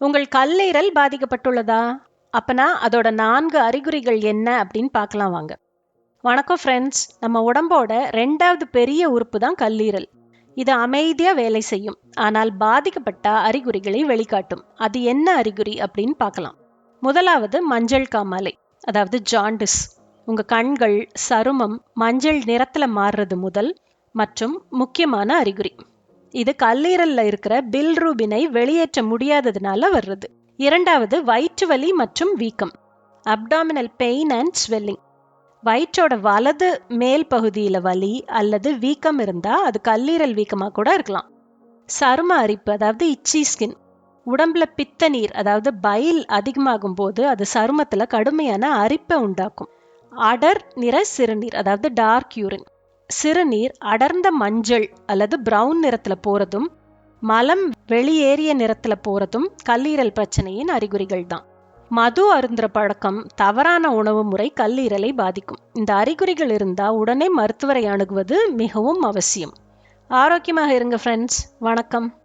உங்கள் கல்லீரல் பாதிக்கப்பட்டுள்ளதா? அப்பனா அதோட நான்கு அறிகுறிகள் என்ன அப்படின்னு பார்க்கலாம் வாங்க. வணக்கம் ஃப்ரெண்ட்ஸ் நம்ம உடம்போட ரெண்டாவது பெரிய உறுப்பு தான் கல்லீரல். இது அமைதியா வேலை செய்யும். ஆனால் பாதிக்கப்பட்ட அறிகுறிகளை வெளிக்காட்டும். அது என்ன அறிகுறி அப்படின்னு பார்க்கலாம். முதலாவது மஞ்சள் காமாலை அதாவது ஜாண்டிஸ் உங்க கண்கள் சருமம் மஞ்சள் நிறத்துல மாறுறது முதல் மற்றும் முக்கியமான அறிகுறி. இது கல்லீரல்ல இருக்கிற பில்ரூபினை வெளியேற்ற முடியாததுனால வர்றது. இரண்டாவது வயிற்று வலி மற்றும் வீக்கம். அப்டாமினல் பெயின் அண்ட் ஸ்வெல்லிங் வயிற்றோட வலது மேல் பகுதியில வலி அல்லது வீக்கம் இருந்தா அது கல்லீரல் வீக்கமா கூட இருக்கலாம். சரும அரிப்பு அதாவது இச்சி ஸ்கின் உடம்புல பித்த நீர் அதாவது பைல் அதிகமாகும் போது அது சருமத்துல கடுமையான அரிப்பை உண்டாக்கும். அடர் நிற சிறுநீர் அதாவது டார்க் யூரின் சிறுநீர் அடர்ந்த மஞ்சள் அல்லது பிரவுன் நிறத்துல போறதும் மலம் வெளியேறிய நிறத்துல போறதும் கல்லீரல் பிரச்சனையின் அறிகுறிகள் தான் மது அருந்துற பழக்கம் தவறான உணவு முறை கல்லீரலை பாதிக்கும். இந்த அறிகுறிகள் இருந்தா உடனே மருத்துவரை அணுகுவது மிகவும் அவசியம். ஆரோக்கியமாக இருங்க ஃப்ரெண்ட்ஸ் வணக்கம்.